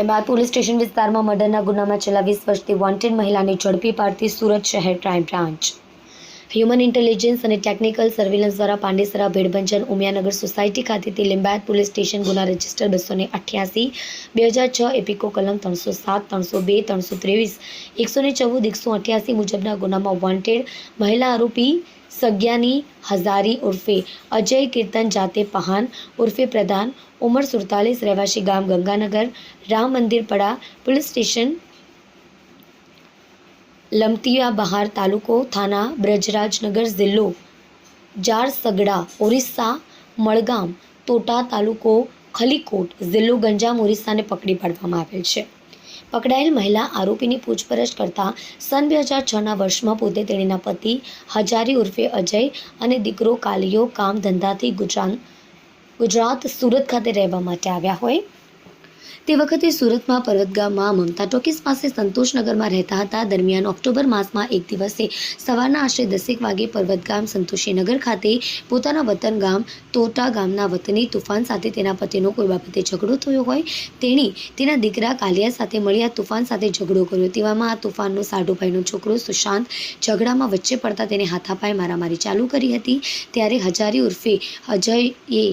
લીંબાદ police station વિસ્તારમાં મર્ડરના ગુનામાં છેલ્લા વીસ વર્ષથી વોન્ટેડ મહિલાને ઝડપી પાડતી સુરત શહેર ક્રાઇમ બ્રાન્ચ. હ્યુમન ઇન્ટેલિજન્સ અને ટેકનિકલ સર્વેલન્સ દ્વારા પાંડેસરા, ભેડભંજન, ઉમિયાનગર સોસાયટી ખાતેથી લિંબાયત પોલીસ સ્ટેશન ગુના રજિસ્ટર બસો ને અઠ્યાસી, બે હજાર છ એપિકો કલમ ત્રણસો સાત, ત્રણસો બે, ત્રણસો ત્રેવીસ, એકસો ને ચૌદ, એકસો અઠ્યાસી મુજબના ગુનામાં વોન્ટેડ મહિલા આરોપી સગ્યાની હઝારી ઉર્ફે અજય કીર્તન જાતે પહાન ઉર્ફે પ્રધાન, ઉંમર સુડતાલીસ, રહેવાસી ગામ ગંગાનગર, રામ મંદિર પડા, પોલીસ સ્ટેશન લમતિયા બહાર તાલુકો થાના બ્રજરાજનગર જિલ્લો. જારસગડા, ઓરિસ્સા, મળગામ, તોટા તાલુકો, ખલીકોટ જિલ્લો ગંજામ, ઓરિસ્સાને પકડી પાડવામાં આવેલ છે. પકડાયેલ મહિલા આરોપીની પૂછપરછ કરતા સન બે હજાર છના વર્ષમાં પોતે તેણીના પતિ હજારી ઉર્ફે અજય અને દીકરો કાલિયો કામ ધંધાથી ગુજરાત ગુજરાત સુરત ખાતે રહેવા માટે આવ્યા હોય. તે વખતે સુરતમાં પર્વતગામમાં મમતા ટોકીસ પાસે સંતોષનગરમાં રહેતા હતા. દરમિયાન ઓક્ટોબર માસમાં એક દિવસે સવારના આશરે દસેક વાગે પર્વતગામ સંતોષીનગર ખાતે પોતાના વતન ગામ તોટા ગામના વતની તુફાન સાથે તેના પતિનો કોઈ બાબતે ઝઘડો થયો હોય તેણી તેના દીકરા કાલિયા સાથે મળી આ તુફાન સાથે ઝઘડો કર્યો. તેવામાં આ તુફાનનો સાઢુભાઈનો છોકરો સુશાંત ઝઘડામાં વચ્ચે પડતા તેને હાથાપાય મારામારી ચાલુ કરી હતી. ત્યારે હજારી ઉર્ફે અજયે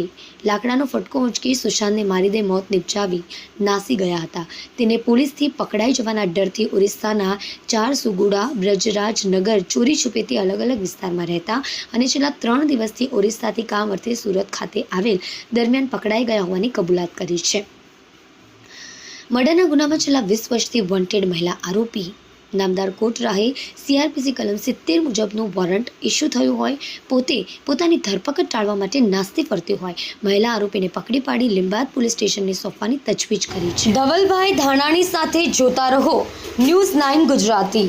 લાકડાનો ફટકો ઉંચકી સુશાંતને મારી દે મોત નિપજાવી નાસી ગયા હતા. તેને પોલીસથી પકડાઈ જવાના ડરથી ઓરિસ્સાના ચાર સુગુડા બ્રજરાજનગર, ચોરી છુપેથી અલગ અલગ વિસ્તારમાં રહેતા અને છેલ્લા ત્રણ દિવસથી ઓરિસ્સાથી કામ અર્થે સુરત ખાતે આવેલ દરમિયાન પકડાઈ ગયા હોવાની કબૂલાત કરી છે. મર્ડરના ગુનામાં છેલ્લા વીસ વર્ષથી વોન્ટેડ મહિલા આરોપી નામદાર કોટ રાહે સીઆરપીસી કલમ સિત્તેર મુજબનું વોરંટ ઇસ્યુ થયું હોય, પોતે પોતાની ધરપકડ ટાળવા માટે નાસ્તી ફરતી હોય. મહિલા આરોપીને પકડી પાડી લીંબાદ પોલીસ સ્ટેશનને સોંપવાની તજવીજ કરી છે. ધવલભાઈ ધાનાણી સાથે જોતા રહો. News nine Gujarati.